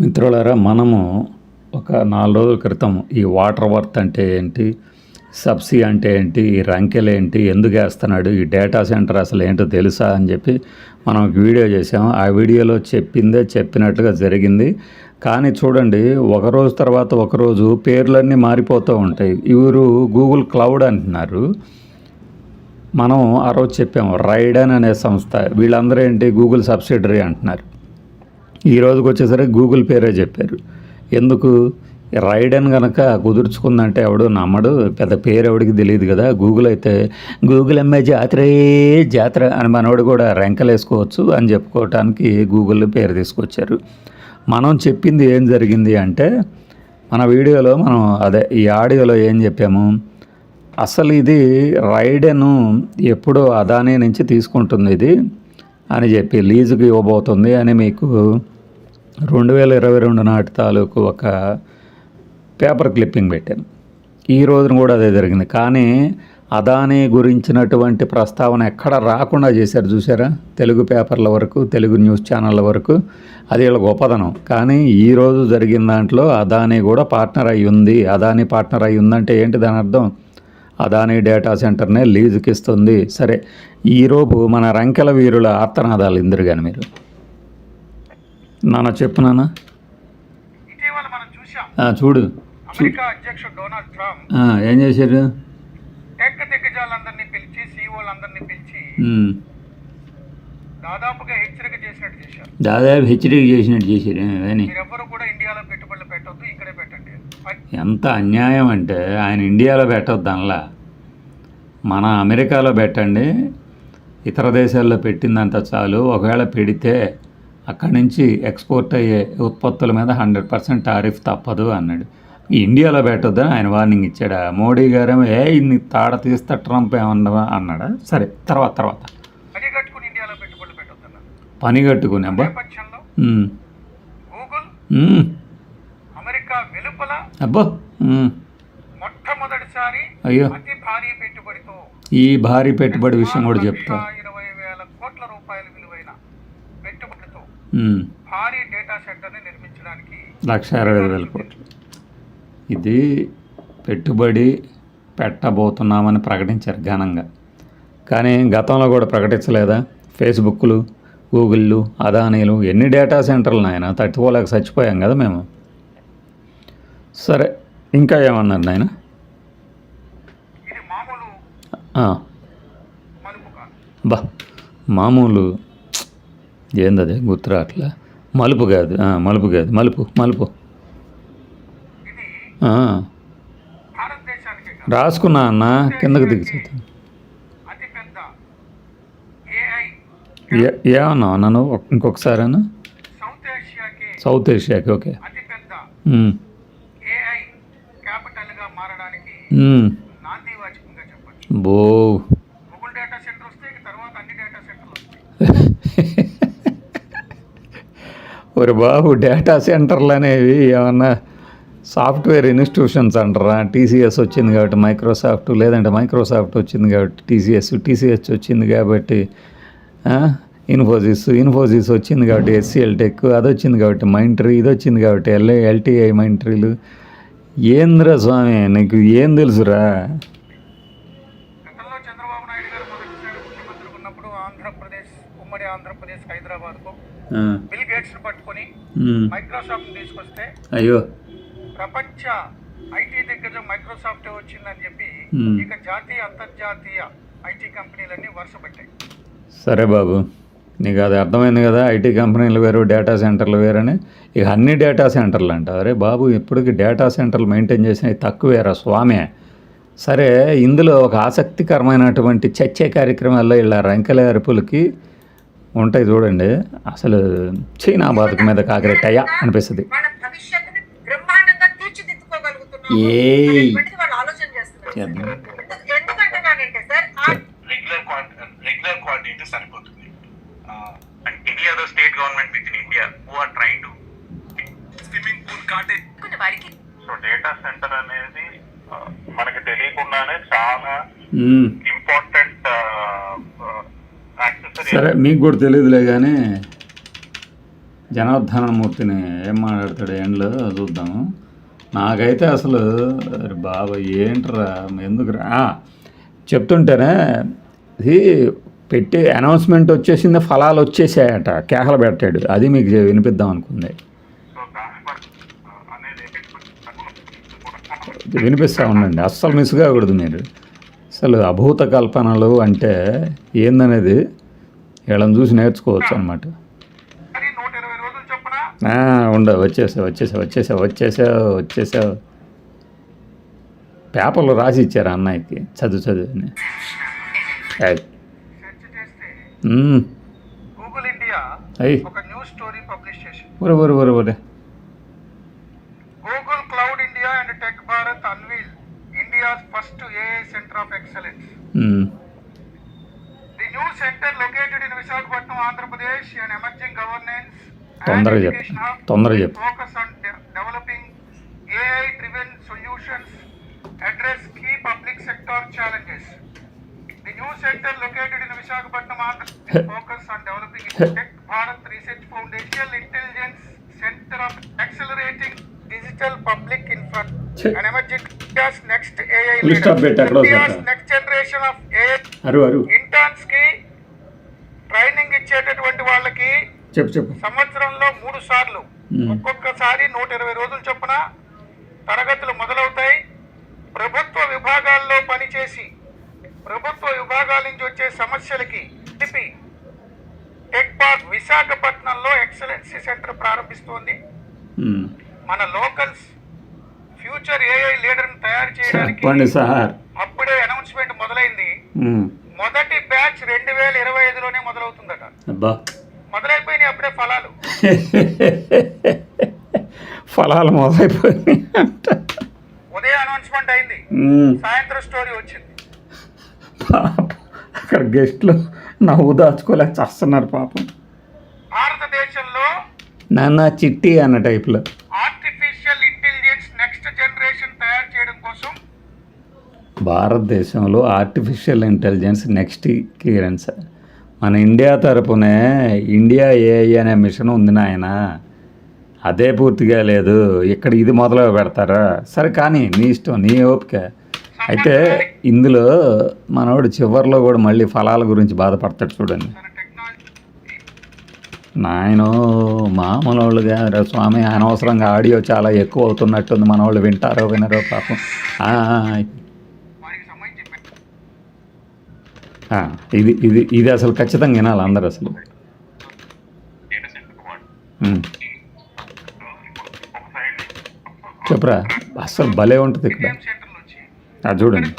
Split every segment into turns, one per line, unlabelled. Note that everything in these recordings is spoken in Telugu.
మిత్రులారా మనము ఒక నాలుగు రోజుల క్రితం ఈ వాటర్ వర్త్ అంటే ఏంటి సబ్సిడీ అంటే ఏంటి ఈ రంకెలు ఏంటి ఎందుకు వేస్తున్నాడు ఈ డేటా సెంటర్ అసలు ఏంటో తెలుసా అని చెప్పి మనం ఒక వీడియో చేసాము ఆ వీడియోలో చెప్పిందే చెప్పినట్లుగా జరిగింది కానీ చూడండి ఒకరోజు తర్వాత ఒకరోజు పేర్లన్నీ మారిపోతూ ఉంటాయి ఇవరు గూగుల్ క్లౌడ్ అంటున్నారు మనం ఆ రోజు చెప్పాము రైడన్ అనే సంస్థ వీళ్ళందరూ ఏంటి గూగుల్ సబ్సిడరీ అంటున్నారు ఈ రోజుకి వచ్చేసరికి గూగుల్ పేరే చెప్పారు ఎందుకు రైడన్ కనుక కుదుర్చుకుందంటే ఎవడు నమ్మడు పెద్ద పేరు ఎవడికి తెలియదు కదా గూగుల్ అయితే గూగుల్ అమ్మే జాతరే జాతర అని మనవాడు కూడా రెంకలు వేసుకోవచ్చు అని చెప్పుకోవటానికి గూగుల్ పేరు తీసుకొచ్చారు మనం చెప్పింది ఏం జరిగింది అంటే మన వీడియోలో మనం అదే ఈ ఆడియోలో ఏం చెప్పాము అసలు ఇది రైడెను ఎప్పుడో అదానీ నుంచి తీసుకుంటుంది ఇది అని చెప్పి లీజుకి ఇవ్వబోతుంది అని మీకు రెండు వేల ఇరవై రెండు నాటి తాలూకు ఒక పేపర్ క్లిప్పింగ్ పెట్టాను ఈ రోజున కూడా అదే జరిగింది కానీ అదానీ గురించినటువంటి ప్రస్తావన ఎక్కడ రాకుండా చేశారు చూసారా తెలుగు పేపర్ల వరకు తెలుగు న్యూస్ ఛానళ్ళ వరకు అది వీళ్ళ గొప్పదనం కానీ ఈరోజు జరిగిన దాంట్లో అదానీ కూడా పార్ట్నర్ అయి ఉంది అదానీ పార్ట్నర్ అయి ఉందంటే ఏంటి దాని అర్థం అదానీ డేటా సెంటర్నే ఇస్తుంది సరే ఈరోజు మన రంకెల వీరుల ఆర్తనాదాలు ఇందరు కానీ మీరు నాన్న చెప్పు నాన్న చూడు ఏం చేశారు
పిలిచి పిలిచి దాదాపుగా హెచ్చరిక చేసినట్టు
దాదాపు హెచ్చరిక చేసినట్టు చేశారు
కూడా ఇండియాలో పెట్టుబడులు పెట్టండి
ఎంత అన్యాయం అంటే ఆయన ఇండియాలో పెట్టొద్దు అనలా మన అమెరికాలో పెట్టండి ఇతర దేశాల్లో పెట్టిందంత చాలు ఒకవేళ పెడితే అక్కడి నుంచి ఎక్స్పోర్ట్ అయ్యే ఉత్పత్తుల మీద హండ్రెడ్ పర్సెంట్ టారిఫ్ తప్పదు అన్నాడు ఇండియాలో పెట్టొద్దని ఆయన వార్నింగ్ ఇచ్చాడు మోడీ గారేమో ఏ ఇన్ని తాడ తీస్తా ట్రంప్ ఏమన్నా అన్నాడా సరే తర్వాత తర్వాత
పని కట్టుకుని
అబ్బా అబ్బో అయ్యో ఈ భారీ పెట్టుబడి విషయం కూడా చెప్తా
భారీ డేటా సెంటర్ని నిర్మించడానికి
లక్ష అరవై ఐదు వేల కోట్లు ఇది పెట్టుబడి పెట్టబోతున్నామని ప్రకటించారు ఘనంగా కానీ గతంలో కూడా ప్రకటించలేదా ఫేస్బుక్లు గూగుల్లు అదానీలు ఎన్ని డేటా సెంటర్లు నాయన తట్టుకోలేక చచ్చిపోయాం కదా మేము సరే ఇంకా ఏమన్నారు నాయన బా మామూలు ఏంది అదే గుర్తు రావట్లా మలుపు కాదు మలుపు కాదు మలుపు మలుపు రాసుకున్నా అన్న కిందకు దిగు ఏమన్నా అన్నాను ఇంకొకసారి అన్న
సౌత్ ఏషియాకి
ఓకే బో ఒరి బాబు డేటా సెంటర్లు అనేవి ఏమన్నా సాఫ్ట్వేర్ ఇన్స్టిట్యూషన్స్ అంటారా టీసీఎస్ వచ్చింది కాబట్టి మైక్రోసాఫ్ట్ లేదంటే మైక్రోసాఫ్ట్ వచ్చింది కాబట్టి టీసీఎస్ టీసీఎస్ వచ్చింది కాబట్టి ఇన్ఫోసిస్ ఇన్ఫోసిస్ వచ్చింది కాబట్టి ఎస్సీఎల్ టెక్ అది వచ్చింది కాబట్టి మైంట్రీ ఇది వచ్చింది కాబట్టి ఎల్ఏ ఎల్టీఐ మైంట్రీలు ఏంద్ర స్వామి నీకు ఏం తెలుసురా
చంద్రబాబు నాయుడు గారు మొదటిసారి ముఖ్యమంత్రి ఉన్నప్పుడు ఆంధ్రప్రదేశ్ ఉమ్మడి ఆంధ్రప్రదేశ్ హైదరాబాద్
కు
బిల్ గేట్స్ పట్టుకొని మైక్రోసాఫ్ట్ తీసుకొస్తే
అయ్యో
ప్రపంచ ఐటీ దగ్గర మైక్రోసాఫ్ట్ వచ్చిందని చెప్పి ఇక జాతీయ అంతర్జాతీయ ఐటీ కంపెనీలన్నీ వరుస పెట్టాయి
సరే బాబు నీకు అది అర్థమైంది కదా ఐటీ కంపెనీలు వేరు డేటా సెంటర్లు వేరని ఇక అన్ని డేటా సెంటర్లు అంట అరే బాబు ఇప్పటికి డేటా సెంటర్లు మెయింటైన్ చేసినవి తక్కువేరా స్వామే సరే ఇందులో ఒక ఆసక్తికరమైనటువంటి చర్చ కార్యక్రమాల్లో ఇలా రంకెల అరుపులకి ఉంటాయి చూడండి అసలు చైనా బాధకు మీద కాకరెట్టయ్యా అనిపిస్తుంది
మనకి తెలియకుండానే చాలా ఇంపార్టెంట్
సరే మీకు కూడా తెలియదులే కానీ మూర్తిని ఏం మాట్లాడతాడు ఏండ్లో చూద్దాము నాకైతే అసలు బాబా ఏంట్రా ఎందుకురా చెప్తుంటేనే ఇది పెట్టి అనౌన్స్మెంట్ వచ్చేసింది ఫలాలు వచ్చేసాయట కేకలు పెట్టాడు అది మీకు వినిపిద్దాం అనుకుంది వినిపిస్తూ ఉండండి అస్సలు మిస్ కాకూడదు మీరు అసలు అభూత కల్పనలు అంటే ఏందనేది వీళ్ళని చూసి నేర్చుకోవచ్చు అనమాట ఉండవు వచ్చేసా వచ్చేసా వచ్చేసా వచ్చేసా వచ్చేసా పేపర్లు రాసి ఇచ్చారు అన్నయ్యకి చదువు చదువు అని
అయ్యి
ఒరే ఒరే ఒరే ఒరే
Bharat unveiled India's first AI Center of Excellence.
Hmm.
The new center located in Visakhapatnam, Andhra Pradesh, an emerging
governance and education hub
focus on developing AI-driven solutions address key public sector challenges. The new center located in Visakhapatnam, Andhra Pradesh, focus on developing Tech Bharat Research Foundation Intelligence Center of Accelerating digital public next AI next generation of AI training ఇచ్చేటటువంటి వాళ్ళకి సంవత్సరంలో మూడు సార్లు ఒక్కొక్కసారి నూట ఇరవై రోజులు చొప్పున తరగతులు మొదలవుతాయి ప్రభుత్వ విభాగాల్లో పనిచేసి ప్రభుత్వ విభాగాల నుంచి వచ్చే సమస్యలకి టెక్ విశాఖపట్నంలో ఎక్సలెన్సీ సెంటర్ ప్రారంభిస్తోంది మన లోకల్స్ ఫ్యూచర్ ఏఐ లీడర్ని తయారు చేయడానికి
సార్
అప్పుడే అనౌన్స్మెంట్ మొదలైంది మొదటి బ్యాచ్ రెండు వేల ఇరవై ఐదులోనే మొదలవుతుందట మొదలైపోయినాయి అప్పుడే ఫలాలు
ఫలాలు మొదలైపోయినాయి
ఉదయం అనౌన్స్మెంట్ అయింది సాయంత్రం స్టోరీ వచ్చింది
అక్కడ గెస్ట్లు నవ్వు దాచుకోలేక చేస్తున్నారు పాపం
భారతదేశంలో
నాన్న చిట్టి అన్న
లో
భారతదేశంలో artificial intelligence next Kiran sir మన ఇండియా తరపునే ఇండియా ఏఐ అనే మిషన్ ఉంది నాయన అదే పూర్తిగా లేదు ఇక్కడ ఇది మొదలు పెడతారా సరే కానీ నీ ఇష్టం నీ ఓపిక అయితే ఇందులో మనవాడు చివరిలో కూడా మళ్ళీ ఫలాల గురించి బాధపడతాడు చూడండి నాయన మామూలు వాళ్ళు కాదురా స్వామి అనవసరంగా ఆడియో చాలా ఎక్కువ అవుతున్నట్టుంది మనవాళ్ళు వింటారో వినరో పాపం ఇది ఇది ఇది అసలు ఖచ్చితంగా వినాలి అందరు అసలు చెప్పరా అసలు భలే ఉంటుంది ఇక్కడ చూడండి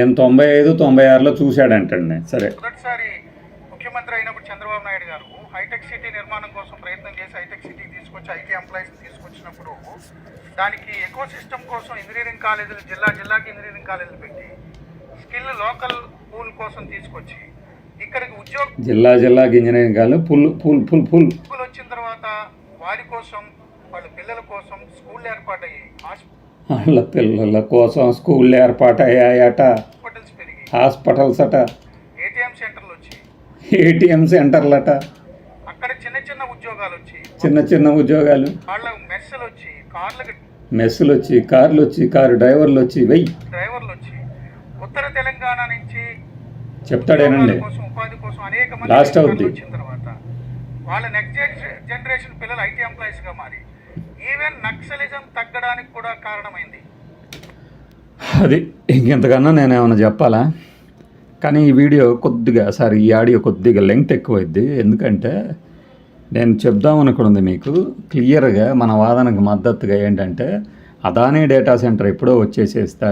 ఏం తొంభై ఐదు తొంభై ఆరులో
చూశాడంటండి సరే
మొదటిసారి ముఖ్యమంత్రి అయినప్పుడు చంద్రబాబు నాయుడు గారు హైటెక్ సిటీ నిర్మాణం కోసం ప్రయత్నం చేసి హైటెక్ సిటీ తీసుకొచ్చి ఐటీ ఎంప్లాయీస్ తీసుకొచ్చినప్పుడు దానికి ఎకో సిస్టమ్ కోసం ఇంజనీరింగ్ కాలేజీలు జిల్లా జిల్లాకి ఇంజనీరింగ్ కాలేజీలు పెట్టి స్కిల్ లోకల్ పూల్ కోసం తీసుకొచ్చి ఇక్కడికి ఉద్యోగ
జిల్లా జిల్లాకి engineering college pool pool pool pool pool
వచ్చిన తర్వాత వారి కోసం వాళ్ళ పిల్లల కోసం స్కూల్ ఏర్పాటయ్యి
వాళ్ళ పిల్లల కోసం స్కూళ్ళు ఏర్పాటయ్యాయట
హాస్పిటల్స్ పెరిగి
హాస్పిటల్స్ అట
ఏటీఎం సెంటర్లు వచ్చి
ఏటీఎం సెంటర్లట
అక్కడ చిన్న చిన్న ఉద్యోగాలు వచ్చి
చిన్న చిన్న ఉద్యోగాలు
మెస్సులు వచ్చి
కార్లు వచ్చి కారు డ్రైవర్లు వచ్చి వెయ్యి
డ్రైవర్లు వచ్చి ఉత్తర తెలంగాణ నుంచి
చెప్తాడేనండి
లాస్ట్
అవుద్ది
వాళ్ళ జనరేషన్ పిల్లలు ఐటీ మారి ఈవెన్ నక్సలిజం తగ్గడానికి కూడా కారణమైంది
అది ఇంకెంతకన్నా నేను ఏమైనా చెప్పాలా కానీ ఈ వీడియో కొద్దిగా సారీ ఈ ఆడియో కొద్దిగా లెంగ్త్ ఎక్కువైద్ది ఎందుకంటే నేను ఉంది మీకు క్లియర్గా మన వాదనకు మద్దతుగా ఏంటంటే అదానీ డేటా సెంటర్ ఎప్పుడో వచ్చేసేస్తా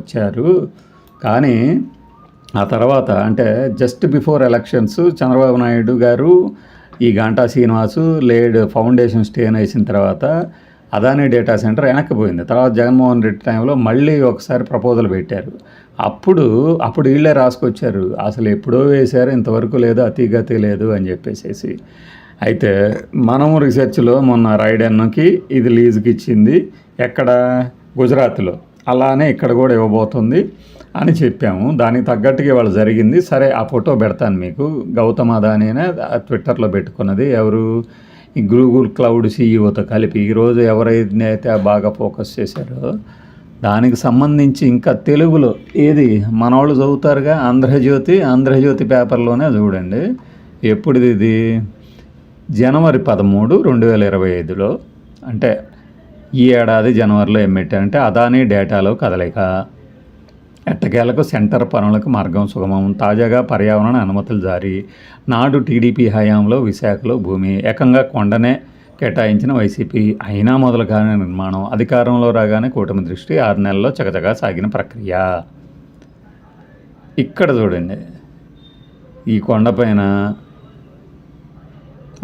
వచ్చారు కానీ ఆ తర్వాత అంటే just before elections Chandrababu Naidu garu ఈ Ganta Srinivasu laid foundation stone వేసిన తర్వాత అదానీ డేటా సెంటర్ వెనక్కిపోయింది తర్వాత జగన్మోహన్ రెడ్డి టైంలో మళ్ళీ ఒకసారి ప్రపోజల్ పెట్టారు అప్పుడు అప్పుడు వీళ్ళే రాసుకొచ్చారు అసలు ఎప్పుడో వేశారు ఇంతవరకు లేదు అతిగతి లేదు అని చెప్పేసేసి అయితే మనం రీసెర్చ్లో మొన్న రైడన్కి ఇది లీజుకి ఇచ్చింది ఎక్కడ గుజరాత్లో అలానే ఇక్కడ కూడా ఇవ్వబోతుంది అని చెప్పాము దానికి తగ్గట్టుగా ఇవాళ జరిగింది సరే ఆ ఫోటో పెడతాను మీకు గౌతమ అనే ట్విట్టర్లో పెట్టుకున్నది ఎవరు ఈ గూగుల్ క్లౌడ్ సీఈఓతో కలిపి ఈరోజు ఎవరైతే బాగా ఫోకస్ చేశారో దానికి సంబంధించి ఇంకా తెలుగులో ఏది మనవాళ్ళు చదువుతారుగా ఆంధ్రజ్యోతి ఆంధ్రజ్యోతి పేపర్లోనే చూడండి ఎప్పుడుది ఇది జనవరి పదమూడు రెండు వేల ఇరవై ఐదులో అంటే ఈ ఏడాది జనవరిలో ఎమ్మెట్ అంటే అదానీ డేటాలో కదలిక ఎట్టకేలకు సెంటర్ పనులకు మార్గం సుగమం తాజాగా పర్యావరణ అనుమతులు జారీ నాడు టీడీపీ హయాంలో విశాఖలో భూమి ఏకంగా కొండనే కేటాయించిన వైసీపీ అయినా మొదలు కాని నిర్మాణం అధికారంలో రాగానే కూటమి దృష్టి ఆరు నెలల్లో చకచకా సాగిన ప్రక్రియ ఇక్కడ చూడండి ఈ కొండపైన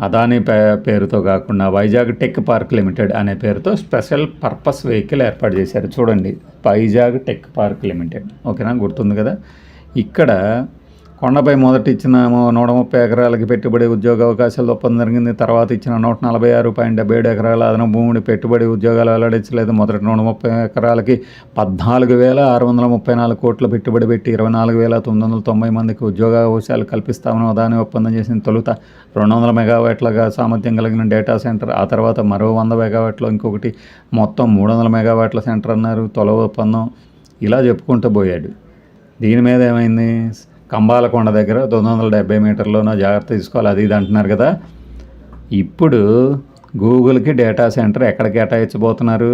అదానీ పేరుతో కాకుండా వైజాగ్ టెక్ పార్క్ లిమిటెడ్ అనే పేరుతో స్పెషల్ పర్పస్ వెహికల్ ఏర్పాటు చేశారు చూడండి వైజాగ్ టెక్ పార్క్ లిమిటెడ్ ఓకేనా గుర్తుంది కదా ఇక్కడ కొండపై మొదట ఇచ్చిన నూట ముప్పై ఎకరాలకి పెట్టుబడి ఉద్యోగ అవకాశాలు ఒప్పందం జరిగింది తర్వాత ఇచ్చిన నూట నలభై ఆరు పాయింట్ డెబ్బై ఏడు ఎకరాల అదన భూమిని పెట్టుబడి ఉద్యోగాలు వెల్లడించలేదు మొదటి నూట ముప్పై ఎకరాలకి పద్నాలుగు వేల ఆరు వందల ముప్పై నాలుగు కోట్ల పెట్టుబడి పెట్టి ఇరవై నాలుగు వేల తొమ్మిది వందల తొంభై మందికి ఉద్యోగ అవకాశాలు కల్పిస్తామని ఉదాహరణ ఒప్పందం చేసిన తొలుత రెండు వందల మెగావాట్లగా సామర్థ్యం కలిగిన డేటా సెంటర్ ఆ తర్వాత మరో వంద మెగావాట్లు ఇంకొకటి మొత్తం మూడు వందల మెగావాట్ల సెంటర్ అన్నారు తొలవ ఒప్పందం ఇలా చెప్పుకుంటూ పోయాడు దీని మీద ఏమైంది కంబాలకొండ దగ్గర తొమ్మిది వందల డెబ్బై మీటర్లోనో జాగ్రత్త తీసుకోవాలి అది ఇది అంటున్నారు కదా ఇప్పుడు గూగుల్కి డేటా సెంటర్ ఎక్కడ కేటాయించబోతున్నారు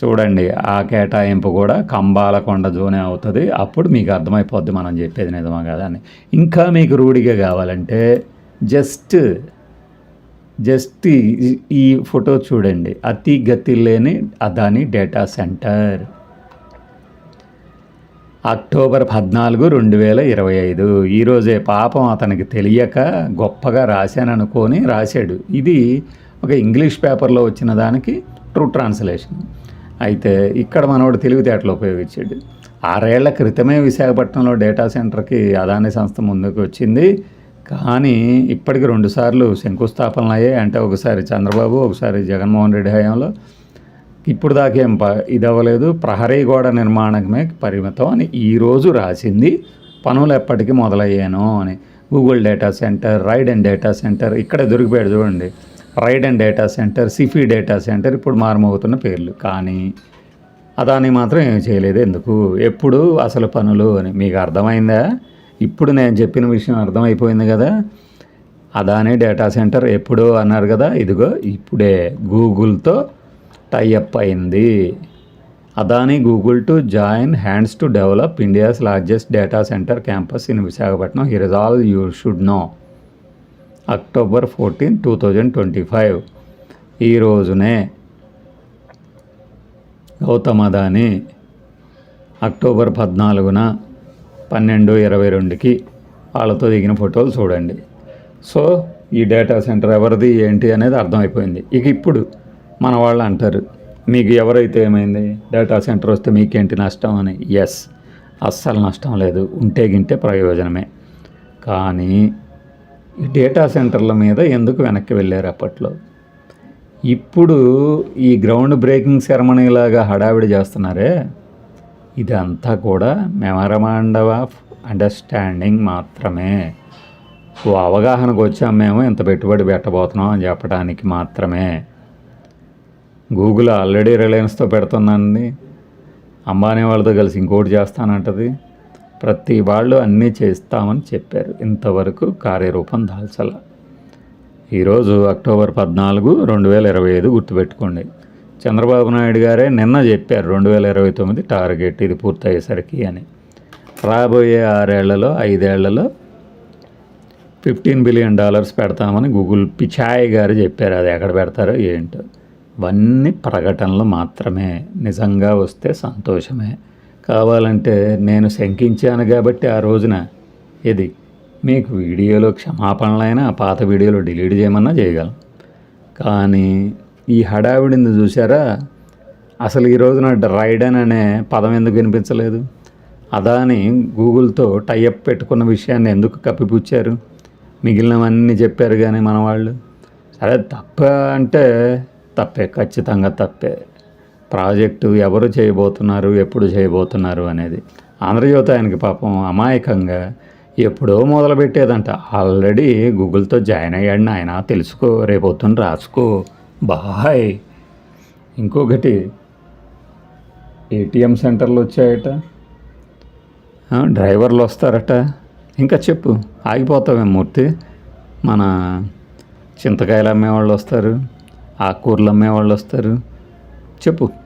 చూడండి ఆ కేటాయింపు కూడా కంబాలకొండ జోనే అవుతుంది అప్పుడు మీకు అర్థమైపోద్ది మనం చెప్పేది నిజమా కదా అని ఇంకా మీకు రూఢిగా కావాలంటే జస్ట్ జస్ట్ ఈ ఫోటో చూడండి అతి గతి లేని అదాని డేటా సెంటర్ అక్టోబర్ పద్నాలుగు రెండు వేల ఇరవై ఐదు ఈరోజే పాపం అతనికి తెలియక గొప్పగా రాశాననుకొని రాశాడు ఇది ఒక ఇంగ్లీష్ పేపర్లో వచ్చిన దానికి ట్రూ ట్రాన్స్లేషన్ అయితే ఇక్కడ మనవాడు తెలివితేటలు ఉపయోగించాడు ఆరేళ్ల క్రితమే విశాఖపట్నంలో డేటా సెంటర్కి అదాని సంస్థ ముందుకు వచ్చింది కానీ ఇప్పటికి రెండుసార్లు శంకుస్థాపనలు అయ్యాయి అంటే ఒకసారి చంద్రబాబు ఒకసారి జగన్మోహన్ రెడ్డి హయాంలో ఇప్పుడు ఏం ప ఇది అవ్వలేదు ప్రహరీ గోడ నిర్మాణమే పరిమితం అని ఈరోజు రాసింది పనులు ఎప్పటికీ మొదలయ్యాను అని Google data centre Raiden data centre ఇక్కడ దొరికిపోయాడు చూడండి Raiden data centre Sify data centre ఇప్పుడు మారుమవుతున్న పేర్లు కానీ అదాని మాత్రం ఏమి చేయలేదు ఎందుకు ఎప్పుడు అసలు పనులు అని మీకు అర్థమైందా ఇప్పుడు నేను చెప్పిన విషయం అర్థమైపోయింది కదా అదానే డేటా సెంటర్ ఎప్పుడు అన్నారు కదా ఇదిగో ఇప్పుడే గూగుల్తో టైఅప్ అయింది Adani Google to join hands to develop India's largest data centre campus in Visakhapatnam here is all you should know October fourteen two thousand twenty five ఈ రోజునే గౌతమ్ అదాని అక్టోబర్ పద్నాలుగున పన్నెండు ఇరవై రెండుకి వాళ్ళతో దిగిన ఫోటోలు చూడండి సో ఈ డేటా సెంటర్ ఎవరిది ఏంటి అనేది అర్థమైపోయింది ఇక ఇప్పుడు మన వాళ్ళు అంటారు మీకు ఎవరైతే ఏమైంది డేటా సెంటర్ వస్తే మీకేంటి నష్టం అని ఎస్ అస్సలు నష్టం లేదు ఉంటే గింటే ప్రయోజనమే కానీ ఈ డేటా సెంటర్ల మీద ఎందుకు వెనక్కి వెళ్ళారు అప్పట్లో ఇప్పుడు ఈ గ్రౌండ్ బ్రేకింగ్ సెరమనీలాగా హడావిడి చేస్తున్నారే ఇదంతా కూడా ఆఫ్ అండర్స్టాండింగ్ మాత్రమే ఓ అవగాహనకు వచ్చాం మేము ఇంత పెట్టుబడి పెట్టబోతున్నాం అని చెప్పడానికి మాత్రమే గూగుల్ ఆల్రెడీ రిలయన్స్తో పెడుతుందని అంబానీ వాళ్ళతో కలిసి ఇంకోటి చేస్తానంటది ప్రతి వాళ్ళు అన్నీ చేస్తామని చెప్పారు ఇంతవరకు కార్యరూపం దాల్చల ఈరోజు అక్టోబర్ పద్నాలుగు రెండు వేల ఇరవై ఐదు గుర్తుపెట్టుకోండి చంద్రబాబు నాయుడు గారే నిన్న చెప్పారు రెండు వేల ఇరవై తొమ్మిది టార్గెట్ ఇది పూర్తయ్యేసరికి అని రాబోయే ఆరేళ్లలో ఐదేళ్లలో ఫిఫ్టీన్ బిలియన్ డాలర్స్ పెడతామని గూగుల్ పిఛాయి గారు చెప్పారు అది ఎక్కడ పెడతారో ఏంటో ఇవన్నీ ప్రకటనలు మాత్రమే నిజంగా వస్తే సంతోషమే కావాలంటే నేను శంకించాను కాబట్టి ఆ రోజున ఇది మీకు వీడియోలో క్షమాపణలైనా పాత వీడియోలో డిలీట్ చేయమన్నా చేయగలం కానీ ఈ హడావిడింది చూసారా అసలు ఈ రోజున రైడన్ అనే పదం ఎందుకు వినిపించలేదు అదాని గూగుల్తో టైఅప్ పెట్టుకున్న విషయాన్ని ఎందుకు కప్పిపుచ్చారు మిగిలినవన్నీ చెప్పారు కానీ మన వాళ్ళు అదే తప్ప అంటే తప్పే ఖచ్చితంగా తప్పే ప్రాజెక్టు ఎవరు చేయబోతున్నారు ఎప్పుడు చేయబోతున్నారు అనేది ఆంధ్రజ్యోతి ఆయనకి పాపం అమాయకంగా ఎప్పుడో మొదలుపెట్టేదంట ఆల్రెడీ గూగుల్తో జాయిన్ అయ్యాడు ఆయన తెలుసుకో రేపొద్దున రాసుకో బాయ్ ఇంకొకటి ఏటీఎం సెంటర్లు వచ్చాయట డ్రైవర్లు వస్తారట ఇంకా చెప్పు ఆగిపోతామే మూర్తి మన చింతకాయలు అమ్మేవాళ్ళు వస్తారు కూరలు అమ్మే వాళ్ళు వస్తారు చెప్పు